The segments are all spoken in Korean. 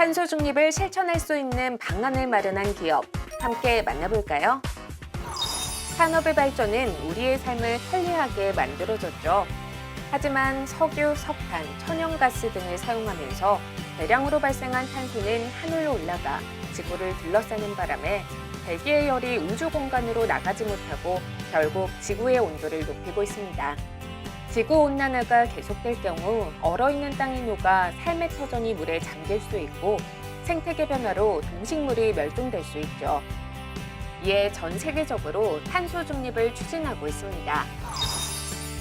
탄소 중립을 실천할 수 있는 방안을 마련한 기업 함께 만나볼까요? 산업의 발전은 우리의 삶을 편리하게 만들어줬죠. 하지만 석유, 석탄, 천연가스 등을 사용하면서 대량으로 발생한 탄소는 하늘로 올라가 지구를 둘러싸는 바람에 대기의 열이 우주 공간으로 나가지 못하고 결국 지구의 온도를 높이고 있습니다. 지구 온난화가 계속될 경우 얼어있는 땅이 녹아 삶의 터전이 물에 잠길 수 있고 생태계 변화로 동식물이 멸종될 수 있죠. 이에 전 세계적으로 탄소 중립을 추진하고 있습니다.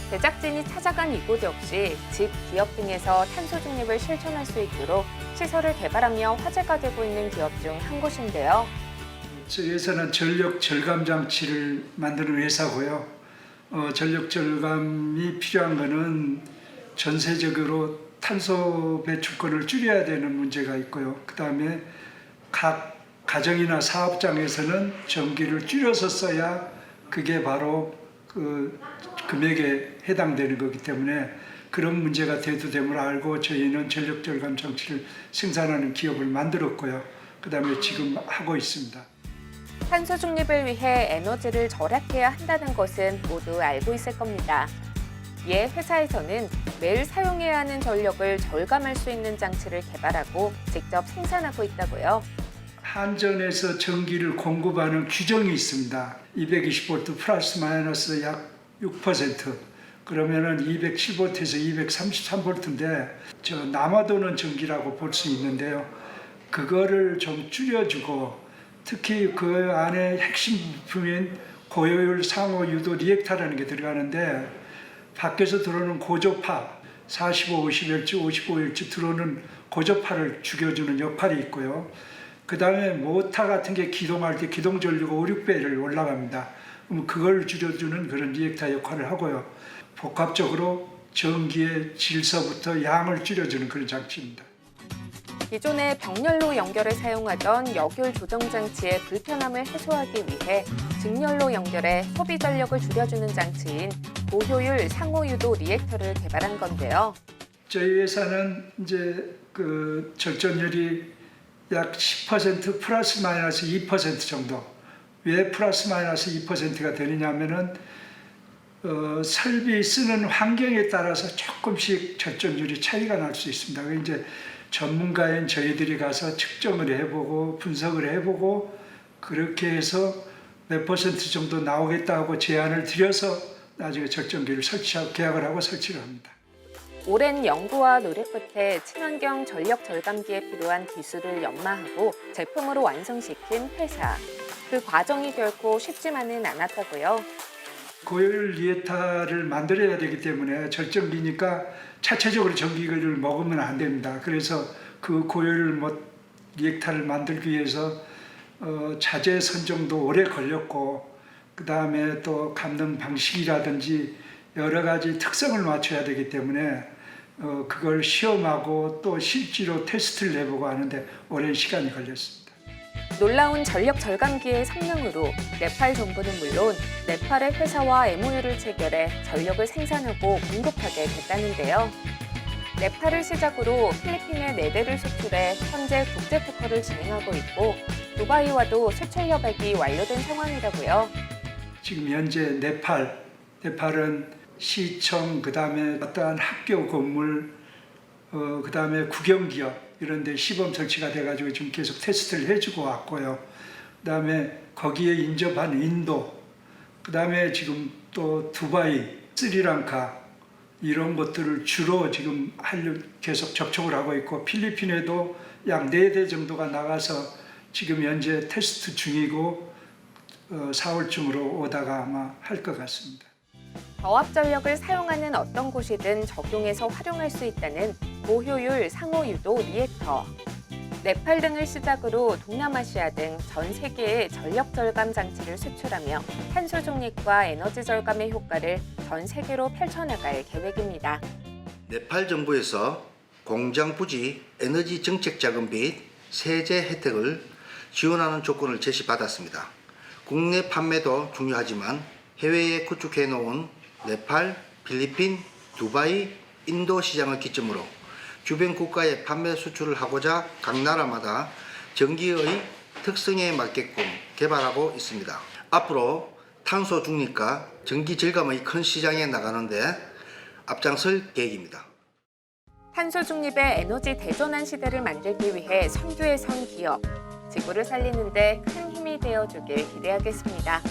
제작진이 찾아간 이곳 역시 집, 기업 등에서 탄소 중립을 실천할 수 있도록 시설을 개발하며 화제가 되고 있는 기업 중 한 곳인데요. 저희 회사는 전력 절감 장치를 만드는 회사고요. 어, 전력 절감이 필요한 것은 전세적으로 탄소 배출권을 줄여야 되는 문제가 있고요. 그 다음에 각 가정이나 사업장에서는 전기를 줄여서 써야 그게 바로 그 금액에 해당되는 거기 때문에 그런 문제가 대두됨을 알고 저희는 전력 절감 장치를 생산하는 기업을 만들었고요. 그 다음에 지금 하고 있습니다. 탄소 중립을 위해 에너지를 절약해야 한다는 것은 모두 알고 있을 겁니다. 이에 회사에서는 매일 사용해야 하는 전력을 절감할 수 있는 장치를 개발하고 직접 생산하고 있다고요. 한전에서 전기를 공급하는 규정이 있습니다. 220V 플러스 마이너스 약 6% 그러면은 207V에서 233V인데 저 남아도는 전기라고 볼 수 있는데요. 그거를 좀 줄여주고 특히 그 안에 핵심 부품인 고효율 상호 유도 리액터라는 게 들어가는데 밖에서 들어오는 고조파 45, 51주, 55일주 들어오는 고조파를 죽여주는 역할이 있고요. 그 다음에 모터 같은 게 기동할 때 기동 전류가 5, 6배를 올라갑니다. 그럼 그걸 줄여주는 그런 리액터 역할을 하고요. 복합적으로 전기의 질서부터 양을 줄여주는 그런 장치입니다. 기존의 병렬로 연결에 사용하던 역율 조정 장치의 불편함을 해소하기 위해 직렬로 연결해 소비 전력을 줄여주는 장치인 고효율 상호유도 리액터를 개발한 건데요. 저희 회사는 이제 그 절전율이 약 10% 플러스 마이너스 2% 정도. 왜 플러스 마이너스 2%가 되느냐면은 어, 설비 쓰는 환경에 따라서 조금씩 절전율이 차이가 날 수 있습니다. 그 이제 전문가인 저희들이 가서 측정을 해보고 분석을 해보고 그렇게 해서 몇 퍼센트 정도 나오겠다고 제안을 드려서 나중에 절전기를 설치하고 계약을 하고 설치를 합니다. 오랜 연구와 노력 끝에 친환경 전력 절감기에 필요한 기술을 연마하고 제품으로 완성시킨 회사. 그 과정이 결코 쉽지만은 않았다고요. 고열 리에타를 만들어야 되기 때문에 절전기니까 차체적으로 전기를 먹으면 안 됩니다. 그래서 그 고열 뭐 리액타를 만들기 위해서 어, 자재 선정도 오래 걸렸고 그 다음에 또 감는 방식이라든지 여러 가지 특성을 맞춰야 되기 때문에 어, 그걸 시험하고 또 실제로 테스트를 해보고 하는데 오랜 시간이 걸렸습니다. 놀라운 전력 절감기의 성능으로 네팔 정부는 물론 네팔의 회사와 MOU를 체결해 전력을 생산하고 공급하게 됐다는데요. 네팔을 시작으로 필리핀에 네 대를 수출해 현재 국제 특허를 진행하고 있고 두바이와도 수출 협약이 완료된 상황이라고요. 지금 현재 네팔, 네팔은 시청, 그 다음에 어떠한 학교 건물, 어, 그 다음에 국영기업 이런 데 시범 설치가 돼가지고 지금 계속 테스트를 해주고 왔고요. 그 다음에 거기에 인접한 인도, 그 다음에 지금 또 두바이, 스리랑카 이런 것들을 주로 지금 하려 계속 접촉을 하고 있고 필리핀에도 약네대 정도가 나가서 지금 현재 테스트 중이고 어, 4월쯤으로 오다가 아마 할 것 같습니다. 저압 전력을 사용하는 어떤 곳이든 적용해서 활용할 수 있다는 고효율 상호유도 리액터. 네팔 등을 시작으로 동남아시아 등 전 세계에 전력 절감 장치를 수출하며 탄소 중립과 에너지 절감의 효과를 전 세계로 펼쳐나갈 계획입니다. 네팔 정부에서 공장 부지 에너지 정책 자금 및 세제 혜택을 지원하는 조건을 제시받았습니다. 국내 판매도 중요하지만 해외에 구축해 놓은 네팔, 필리핀, 두바이, 인도 시장을 기점으로 주변 국가에 판매 수출을 하고자 각 나라마다 전기의 특성에 맞게끔 개발하고 있습니다. 앞으로 탄소 중립과 전기 절감의 큰 시장에 나가는데 앞장설 계획입니다. 탄소 중립의 에너지 대전환 시대를 만들기 위해 선두에 선 기업. 지구를 살리는데 큰 힘이 되어주길 기대하겠습니다.